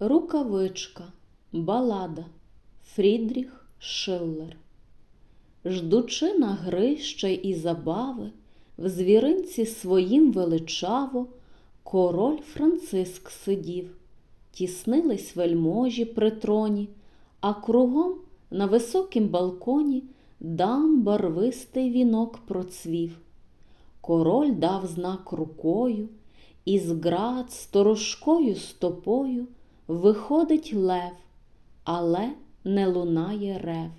Рукавичка, балада, Фрідріх Шиллер. Ждучи на гри ще і забави, в звіринці своїм величаво, король Франциск сидів, тіснились вельможі при троні, а кругом на високім балконі дам барвистий вінок процвів. Король дав знак рукою, і з град сторожкою стопою виходить лев, але не лунає рев.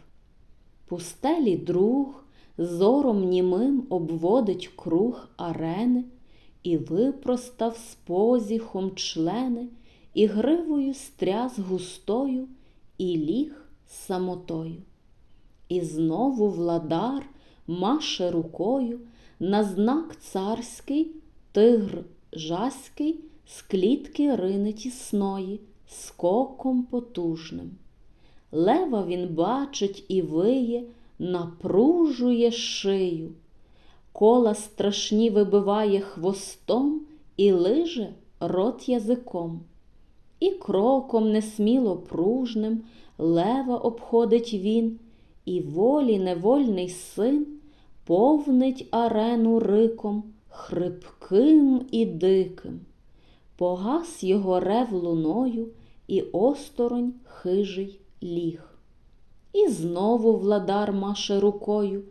Пустелі друг зором німим обводить круг арени і випростав з позіхом члени, і гривою стряс густою, і ліг самотою. І знову владар маше рукою на знак царський тигр жаський з клітки рине тісної, скоком потужним. Лева він бачить і виє, напружує шию, кола страшні вибиває хвостом і лиже рот язиком. І кроком несміло пружним лева обходить він, і волі невольний син повнить арену риком, хрипким і диким. Погас його рев луною, і осторонь хижий ліг. І знову владар маше рукою,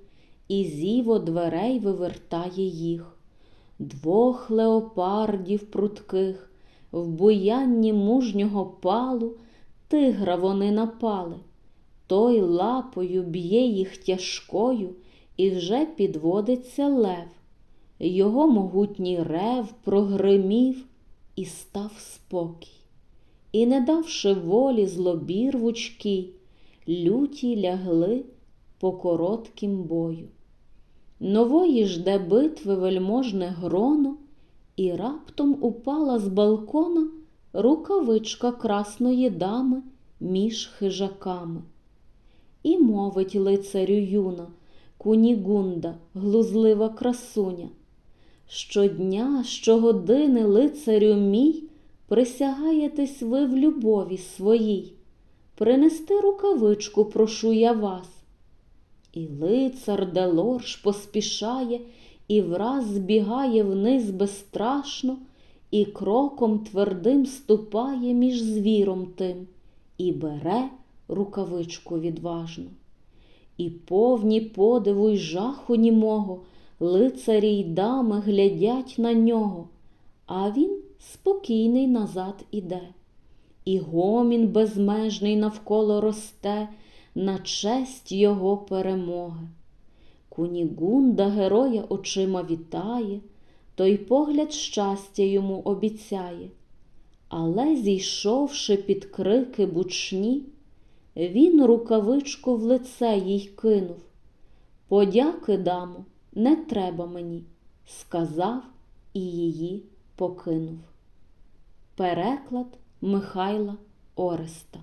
і зіво дверей вивертає їх. Двох леопардів прутких, в буянні мужнього палу тигра вони напали. Той лапою б'є їх тяжкою, і вже підводиться лев. Його могутній рев прогримів і став спокій. І, не давши волі злобі рвучкій, люті лягли по короткім бою. Нової жде битви вельможне гроно, і раптом упала з балкона рукавичка красної дами між хижаками. І мовить лицарю юна, кунігунда, глузлива красуня. Щодня, щогодини, лицарю мій, присягаєтесь ви в любові своїй. Принести рукавичку прошу я вас. І лицар Делорж поспішає і враз збігає вниз безстрашно, і кроком твердим ступає між звіром тим, і бере рукавичку відважно. І повні подиву й жаху німого, лицарі й дами глядять на нього, а він спокійний назад іде. І гомін безмежний навколо росте на честь його перемоги. Кунігунда героя очима вітає, той погляд щастя йому обіцяє. Але, зійшовши під крики бучні, він рукавичку в лице їй кинув. Подяки, дамо, не треба мені, сказав і її покинув. Переклад Михайла Ореста